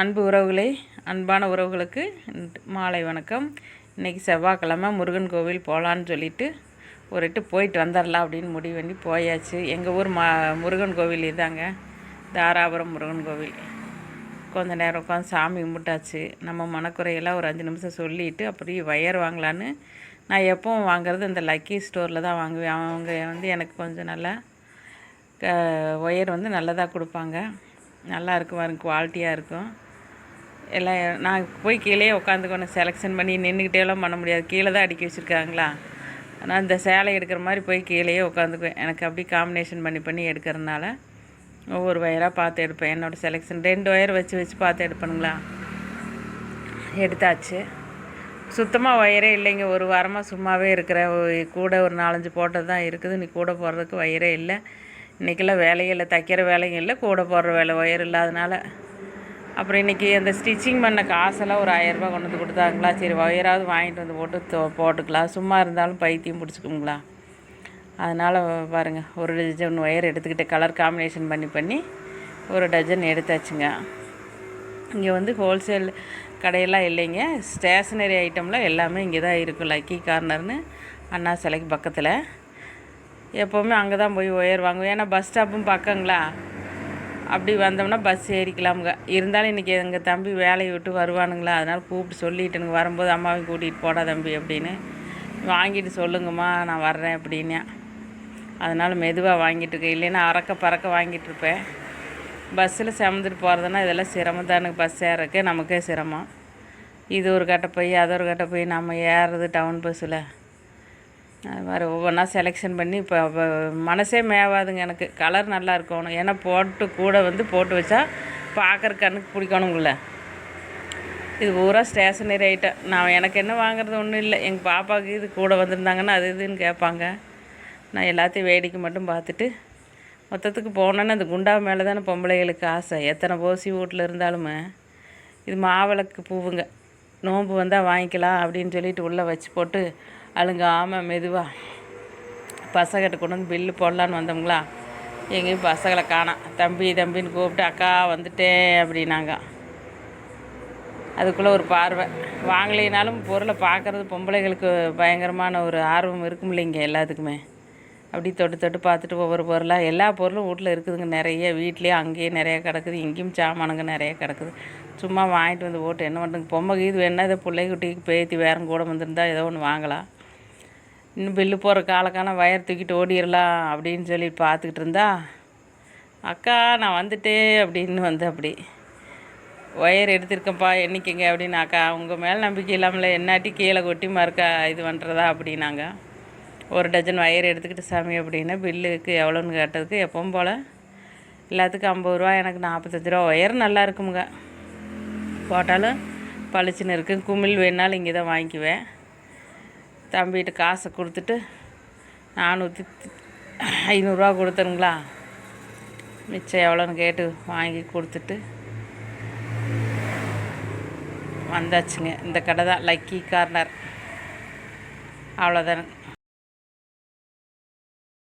அன்பு உறவுகளே அன்பான உறவுகளுக்கு மாலை வணக்கம். இன்றைக்கி செவ்வாய்க்கிழமை முருகன் கோவில் போகலான்னு சொல்லிட்டு ஒரு இட்டு போயிட்டு வந்துடலாம் அப்படின்னு முடிவு பண்ணி போயாச்சு. எங்கள் ஊர் மா முருகன் கோவில் இதாங்க. தாராபுரம் முருகன் கோவில். கொஞ்ச நேரம் உட்காந்து சாமி கும்பிட்டாச்சு. நம்ம மனக்குறையெல்லாம் ஒரு அஞ்சு நிமிஷம் சொல்லிவிட்டு அப்படியே வயர் வாங்கலான்னு நான் எப்போவும் வாங்குறது இந்த லக்கி ஸ்டோரில் தான் வாங்குவேன். அவங்க வந்து எனக்கு கொஞ்சம் நல்லா க ஒயர் வந்து நல்லதாக கொடுப்பாங்க. நல்லா இருக்கும் குவாலிட்டியாக இருக்கும். எல்லாம் நான் போய் கீழே உட்காந்துக்கணும் செலெக்ஷன் பண்ணி நின்றுக்கிட்டேலாம் பண்ண முடியாது. கீழே தான் அடுக்கி வச்சுருக்காங்களா? நான் இந்த சேலை எடுக்கிற மாதிரி போய் கீழேயே உட்காந்துக்குவேன் எனக்கு அப்படி காம்பினேஷன் பண்ணி பண்ணி எடுக்கிறதுனால ஒவ்வொரு வயராக பார்த்து எடுப்பேன். என்னோடய செலெக்ஷன் ரெண்டு ஒயர் வச்சு வச்சு பார்த்து எடுப்பணுங்களா எடுத்தாச்சு. சுத்தமாக ஒயரே இல்லைங்க. ஒரு வாரமாக சும்மாவே இருக்கிற கூட ஒரு நாலஞ்சு போட்டது தான் இருக்குது. நீ கூட போடுறதுக்கு ஒயரே இல்லை. இன்றைக்கெல்லாம் வேலையும் இல்லை. தைக்கிற வேலையும் இல்லை. கூட போடுற வேலை ஒயர் இல்லாதனால அப்புறம் இன்றைக்கி அந்த ஸ்டிச்சிங் பண்ண காசெல்லாம் ஒரு ஆயிரரூபா கொண்டு வந்து கொடுத்தாங்களா? சரி ஒயராவது வாங்கிட்டு வந்து போட்டு போட்டுக்கலாம். சும்மா இருந்தாலும் பைத்தியம் பிடிச்சிக்குங்களா அதனால் பாருங்கள் ஒரு டஜன் ஒயர் எடுத்துக்கிட்டு கலர் காம்பினேஷன் பண்ணி பண்ணி ஒரு டஜன் எடுத்தாச்சுங்க. இங்கே வந்து ஹோல்சேல் கடையெல்லாம் இல்லைங்க. ஸ்டேஷ்னரி ஐட்டம்லாம் எல்லாமே இங்கே தான் இருக்கும் லக்கி கார்னர்னு அண்ணா சிலைக்கு பக்கத்தில். எப்போவுமே அங்கே தான் போய் ஒயர் வாங்குவோம். ஏன்னா பஸ் ஸ்டாப்பும் பக்கங்களா? அப்படி வந்தோம்னா பஸ் ஏறிக்கலாமுங்க இருந்தாலும் இன்றைக்கி எங்கள் தம்பி வேலையை விட்டு வருவானுங்களா? அதனால் கூப்பிட்டு சொல்லிட்டுனுங்க வரும்போது அம்மாவையும் கூட்டிகிட்டு போடா தம்பி அப்படின்னு. வாங்கிட்டு சொல்லுங்கம்மா நான் வர்றேன் அப்படின்னு. அதனால் மெதுவாக வாங்கிட்டு இருக்கேன் இல்லைன்னா அறக்க பறக்க வாங்கிட்டு இருப்பேன். பஸ்ஸில் சுமந்துட்டு போகிறதுனா இதெல்லாம் சிரமம் தானுங்க பஸ் ஏறக்கே நமக்கே சிரமம். இது ஒரு கட்டை போய் அது ஒரு கட்டை போய் நம்ம ஏறுறது டவுன் பஸ்ஸில் அது மாதிரி ஒவ்வொன்றா செலெக்ஷன் பண்ணி இப்போ மனசே மேவாதுங்க எனக்கு. கலர் நல்லா இருக்கணும். ஏன்னா போட்டு கூட வந்து போட்டு வச்சா பார்க்குற கண்ணுக்கு பிடிக்கணுங்கள இது பூரா ஸ்டேஷனரி ஐட்டம் நான் எனக்கு என்ன வாங்குறது ஒன்றும் இல்லை. எங்கள் பாப்பாவுக்கு இது கூட வந்திருந்தாங்கன்னா அது இதுன்னு கேட்பாங்க. நான் எல்லாத்தையும் வேடிக்கை மட்டும் பார்த்துட்டு மொத்தத்துக்கு போனோன்னு அந்த குண்டா மேலே தானே பொம்பளைகளுக்கு ஆசை. எத்தனை போசி வீட்டில் இருந்தாலுமே இது மாவிளக்கு பூவுங்க. நோன்பு வந்தால் வாங்கிக்கலாம் அப்படின்னு சொல்லிட்டு உள்ளே வச்சு போட்டு அழுங்காமல் மெதுவாக பசங்கிட்ட கொண்டு வந்து பில்லு போடலான்னு வந்தோம்ங்களா? எங்கேயும் பசங்களை காணாம் தம்பி தம்பின்னு கூப்பிட்டு அக்கா வந்துட்டேன் அப்படின்னாங்க. அதுக்குள்ளே ஒரு பார்வை. வாங்கலைனாலும் பொருளை பார்க்குறது பொம்பளைகளுக்கு பயங்கரமான ஒரு ஆர்வம் இருக்கும் இல்லைங்க எல்லாத்துக்குமே. அப்படி தொட்டு தொட்டு பார்த்துட்டு ஒவ்வொரு பொருளாக எல்லா பொருளும் வீட்டில் இருக்குதுங்க நிறைய. வீட்லேயே அங்கேயே நிறைய கிடக்குது. இங்கேயும் சாமானுங்க நிறைய கிடக்குது. சும்மா வாங்கிட்டு வந்து போட்டு என்ன பண்ணுறதுங்க பொம்மை இது வேணால் இதை பிள்ளைக்குட்டிக்கு பேத்தி வேறம் கூட வந்திருந்தா ஏதோ ஒன்று வாங்கலாம். இன்னும் பில்லு போகிற காலக்கான வயர் தூக்கிட்டு ஓடிடலாம் அப்படின்னு சொல்லி பார்த்துக்கிட்டு இருந்தா அக்கா நான் வந்துட்டேன் அப்படின்னு வந்து அப்படி ஒயர் எடுத்திருக்கேன்ப்பா என்னைக்குங்க அப்படின்னாக்கா உங்கள் மேலே நம்பிக்கை இல்லாமல் என்னாட்டி கீழே கொட்டி மறுக்கா இது பண்ணுறதா அப்படின்னாங்க. ஒரு டஜன் ஒயர் எடுத்துக்கிட்டு சாமி அப்படின்னா பில்லுக்கு எவ்வளோன்னு கேட்டதுக்கு எப்பவும் போல் எல்லாத்துக்கும் ஐம்பது ரூபா எனக்கு நாற்பத்தஞ்சு ரூபா ஒயர் நல்லா இருக்குமுங்க. போட்டாலும் பளிச்சுன்னு இருக்குது குமிழ் வேணாலும் இங்கே தான் வாங்கிக்குவேன். தம்பிகிட்ட காசை கொடுத்துட்டு நானூற்றி ஐநூறுரூவா கொடுத்தனுங்களா? மிச்சம் எவ்வளோன்னு கேட்டு வாங்கி கொடுத்துட்டு வந்தாச்சுங்க. இந்த கடை தான் லக்கி கார்னர் அவ்வளோதானுங்க